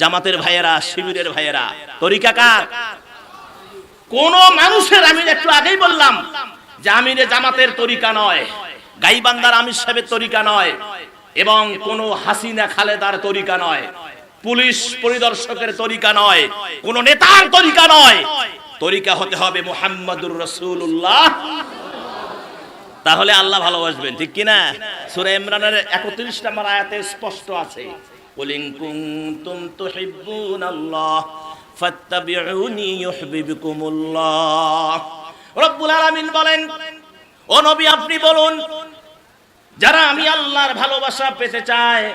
জামাতের ভাইয়েরা, শিবিরের ভাইয়েরা, তরিকা কার? কোন মানুষের আমি একটু আগেই বললাম যে আমিরে জামাতের তরিকা নয় গাইবান্দার আমির সাহেবের তরিকা নয় এবং কোন হাসিনা খালেদার তরিকা নয়, পুলিশ পরিদর্শকের তরিকা নয়, কোন নেতার তরিকা নয়। তরিকা হতে হবে মুহাম্মাদুর রাসূলুল্লাহ। তাহলে আল্লাহ ভালোবাসবেন, ঠিক কি না সূরা ইমরানের 31 নম্বর আয়াতে স্পষ্ট আছে। কুলিন কুনতুম তুহিব্বুনাল্লাহ ফাত্তাবিউনি ইউহিব্বুকুমুল্লাহ রব্বুল আলামিন বলেন, ও নবী আপনি বলুন, যারা আমি আল্লাহর ভালোবাসা পেতে চায়,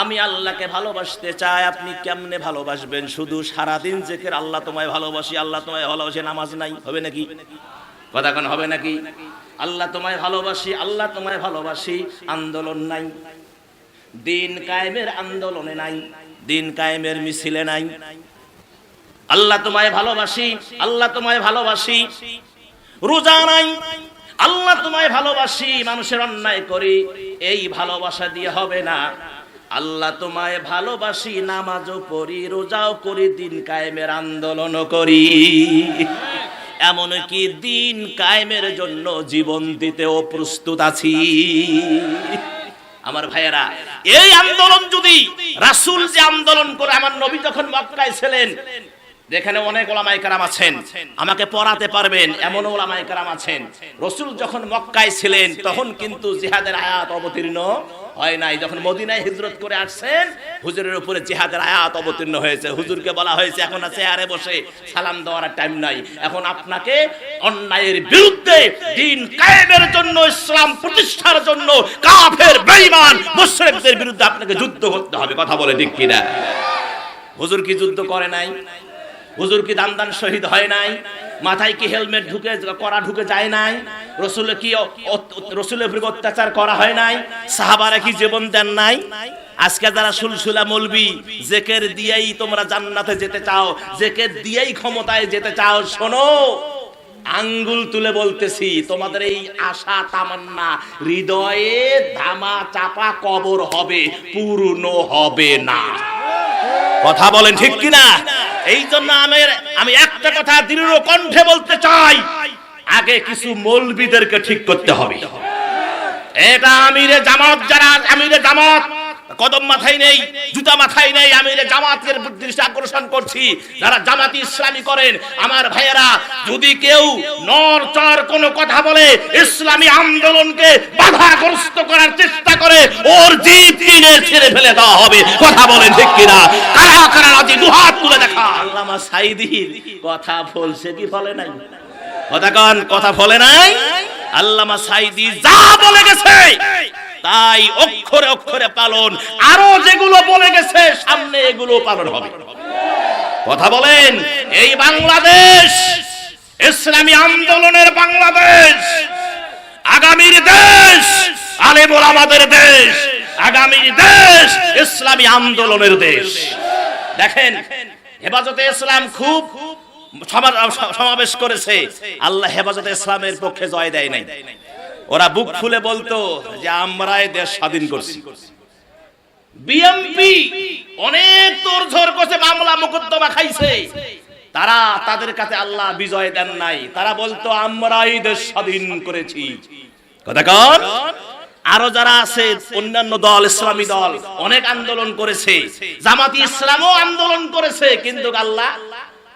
আমি আল্লাহকে ভালোবাসতে চাই, আপনি কেমনে ভালোবাসবেন? শুধু সারাদিন জেকের আল্লাহ তোমায় ভালোবাসি, আল্লাহ তোমায় ভালোবাসি, নামাজ নাই, হবে নাকি? কথা হবে নাকি? আল্লাহ তোমায় ভালোবাসি, আল্লাহ তোমায় ভালোবাসি, আন্দোলন নাই। দিন কায়েমের আন্দোলনে নাই, দিন কায়েমের মিছিলে নাই। আল্লাহ তোমায় ভালোবাসি, আল্লাহ তোমায় ভালোবাসি। রোজা নাই, আল্লাহ তোমায় ভালোবাসি, মানুষের অন্যায় করি, এই ভালোবাসা দিয়ে হবে না। আল্লাহ তোমায় ভালোবাসি, নামাজও পড়ি, রোজাও করি, দিন কায়েমের আন্দোলনও করি। এমনকি দিন কায়েমের জন্য জীবন দিতেও প্রস্তুত আছি? আমার ভাইয়েরা, এই আন্দোলন যদি রাসুল যে আন্দোলন করে, আমার নবী যখন মক্কায় ছিলেন, যেখানে অনেক ওলামাই কারাম আছেন, আমাকে পড়াতে পারবেন, এমন ওলামাই কারাম আছেন। রসুল যখন মক্কায় ছিলেন, তখন কিন্তু জিহাদের আয়াত অবতীর্ণ হয় নাই। যখন মদিনায় হিজরত করে আসছেন, হুজুরের উপরে জিহাদের আয়াত অবতীর্ণ হয়েছে। হুজুরকে বলা হয়েছে, এখন আরে বসে সালাম দেওয়ার টাইম নাই। এখন আপনাকে অন্যায়ের বিরুদ্ধে দিন কায়েমের জন্য, ইসলাম প্রতিষ্ঠার জন্য, কাফের, বেঈমান, মুশরিকদের বিরুদ্ধে আপনাকে যুদ্ধ করতে হবে। কথা বলে ঠিক কিনা? হুজুর কি যুদ্ধ করে নাই? হুজুর কি দান দান শহীদ হয় নাই? মাথায় কি হেলমেট ঢুকে, করা ঢুকে যায় নাই? রসুল কি রসুলের উপরে অত্যাচার করা হয় নাই? সাহাবারা কি জীবন দেন নাই? আজকে যারা সুলসুলা মলবি, জেকের দিয়েই তোমরা জান্নাতে যেতে চাও, জেকের দিয়েই ক্ষমতায় যেতে চাও, শোনো। আঙ্গুল তুলে বলতেছি, তোমাদের এই আশা তামান্না, হৃদয়ে ধামা চাপা কবর হবে, পূর্ণ হবে না। কথা বলেন ঠিক কিনা? এই জন্য আমি আমি একটা কথা দৃঢ় কণ্ঠে বলতে চাই। আগে কিছু মৌলবিদেরকে ঠিক করতে হবে। এটা আমিরে জামাত যারা আমিরে জামাত কদম মাথায় নেই, জুতা মাথায় নেই, আমি জামাতের দৃষ্টি আকর্ষণ করছি। যারা জামাতি ইসলামী করেন, আমার ভাইয়েরা, যদি কেউ নর চর কোনো কথা বলে, ইসলামী আন্দোলনকে বাধাগ্রস্ত করার চেষ্টা করে, ওর জীব কিনে ছেড়ে ফেলে দেওয়া হবে। কথা বলেন ঠিক কিনা? কারা কারা রাজি? দুহাত তুলে দেখা। আল্লামা সাইদির কথা বলছে কি বলে নাই? কথা কথা বলে নাই? আল্লামা সাইদি যা বলে গেছে। তাই অক্ষরে অক্ষরে পালন। আরও যেগুলো বলে গেছে, সামনে এগুলো পালন হবে। কথা বলেন, এই বাংলাদেশ, ইসলামী আন্দোলনের বাংলাদেশ, আগামীর দেশ, আলেমুল আমাদের দেশ, আগামীর দেশ, ইসলামী আন্দোলনের দেশ। দেখেন, হেফাজতে ইসলাম খুব সমাবেশ করেছে। আল্লাহ হেফাজতে ইসলামের পক্ষে জয় দেয় নাই। ওরা বুক ফুলে বলতো যে আমরাই দেশ স্বাধীন করছি। বিএমপি অনেক তোরঝোর করছে, মামলা মোকদ্দমা খাইছে। তারা তাদের কাছে আল্লাহ বিজয় দেন নাই। তারা বলতো, আমরাই দেশ স্বাধীন করেছি। কথা কন? আরও যারা আছে, অন্যান্য দল, ইসলামী দল, অনেক আন্দোলন করেছে। জামাতি ইসলামও আন্দোলন করেছে, কিন্তু আল্লাহ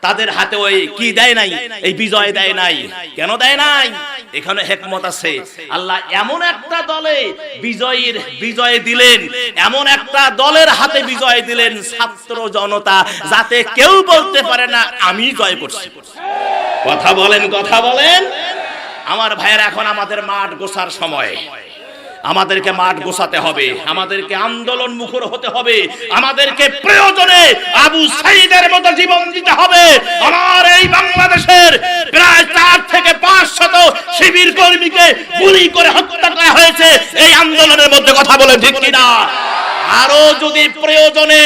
তাদের হাতে ওই কি দেয় নাই? এই বিজয় দেয় নাই। কেন দেয় নাই? এখানে হেকমত আছে। আল্লাহ এমন একটা দলে বিজয়ের বিজয় দিলেন, এমন একটা দলের হাতে বিজয় দিলেন ছাত্র জনতা, যাতে কেউ বলতে পারে না, আমি জয় করছি। কথা বলেন কথা বলেন। আমার ভাইয়ের, এখন আমাদের মাঠ গোসার সময়। আমাদেরকে মাঠ গোছাতে হবে, আমাদেরকে আন্দোলন মুখর হতে হবে, আমাদেরকে প্রয়োজনে আবু সাইদের মতো জীবন দিতে হবে। আমার এই বাংলাদেশের প্রায় শিবির কর্মীকে গুলি করে হত্যা করা হয়েছে, এই আন্দোলনের মধ্যে কথা বলে ঠিক কিনা? আরও যদি প্রয়োজনে,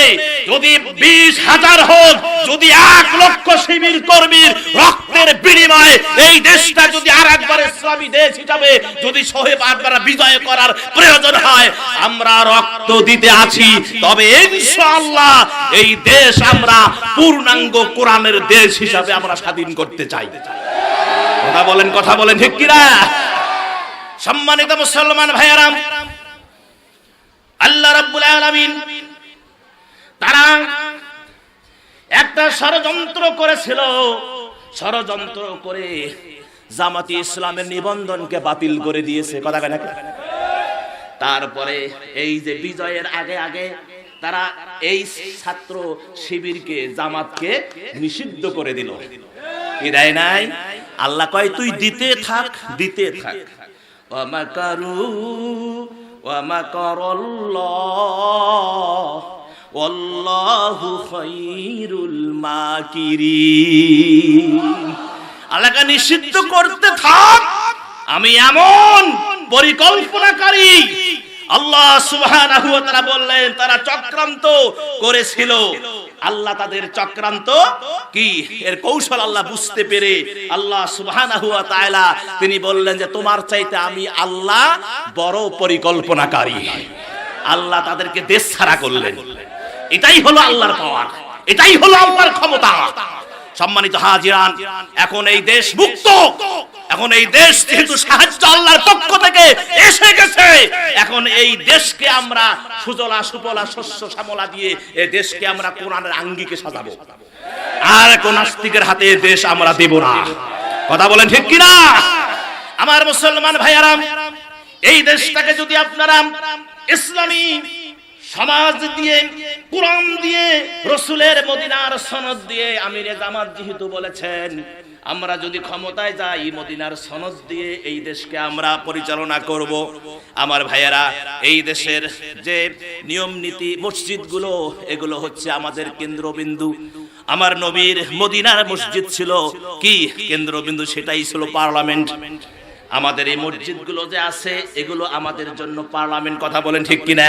যদি বিশ হাজার হোক, যদি এক লক্ষ শিবির কর্মীর রক্তের বিনিময়ে এই দেশটা যদি আর একবার ইসলামী দেশ হিসাবে যদি সোহেব আকবর বিজয় করার প্রয়োজন হয়, আমরা রক্ত দিতে আছি। তবে ইনশাআল্লাহ এই দেশ আমরা পূর্ণাঙ্গ কোরআনের দেশ হিসাবে আমরা স্বাধীন করতে চাই। কথা বলেন কথা বলেন, ঠিক কিনা? সম্মানিত মুসলমান ভাইয়ারাম, আল্লাহ রাব্বুল আলামিন তারা একটা ষড়যন্ত্র করেছিল। ষড়যন্ত্র করে জামাতি ইসলামের নিবন্ধনকে বাতিল করে দিয়েছে। কথা কেন? তারপরে এই যে বিজয়ের আগে আগে তারা এই ছাত্র শিবিরকে জামাতকে নিষিদ্ধ করে দিল। কি দেয় নাই? আল্লাহ কয় তুই দিতে থাক দিতে থাক। ওয়ামাকারু ওয়ামাকারাল্লাহ ওয়াল্লাহু খায়রুল মাকিরিন। আল্লাহকে নিষিদ্ধ করতে থাক। আমি এমন পরিকল্পনাকারী আল্লাহ সুবহানাহু ওয়া তাআলা বললেন, তারা চক্রান্ত করেছিল। আল্লাহ তাদের চক্রান্ত কি? এর কৌশল আল্লাহ বুঝতে পেরে আল্লাহ সুবহানাহু ওয়া তাআলা তিনি বললেন যে, তোমার চাইতে আমি আল্লাহ বড় পরিকল্পনাকারী। আল্লাহ তাদেরকে দেশ ছাড়া করলেন। এটাই হলো আল্লাহর পাওয়ার। এটাই হলো আল্লাহর ক্ষমতা। সম্মানিত হাজিরান, এখন এই দেশ মুক্ত। এখন এই দেশ যেহেতু সাহায্য আল্লাহর পক্ষ থেকে এসে গেছে, এখন এই দেশকে আমরা সুজলা সুফলা শস্য শ্যামলা দিয়ে এই দেশকে আমরা কোরআনের আঙ্গিকে সাজাবো। আর কোন নাস্তিকের হাতে দেশ আমরা দেব না। কথা বলেন ঠিক কিনা? আমার মুসলমান ভাইয়ারাম, এই দেশটাকে যদি আপনারা ইসলামী সমাজ দিয়ে, কোরআন দিয়ে, রসুলের মদিনার সনদ দিয়ে আমিরে জামাত যেহেতু বলেছেন, আমরা যদি ক্ষমতায় যাই মদিনার সনদ দিয়ে এই দেশকে আমরা পরিচালনা করব। আমার ভাইয়েরা, এই দেশের যে নিয়ম নীতি, মসজিদগুলো, এগুলো হচ্ছে আমাদের কেন্দ্রবিন্দু। আমার নবীর মদিনার মসজিদ ছিল কি কেন্দ্রবিন্দু? সেটাই ছিল পার্লামেন্ট। আমাদের এই মসজিদগুলো যে আছে, এগুলো আমাদের জন্য পার্লামেন্ট কথা বলেন ঠিক কিনা?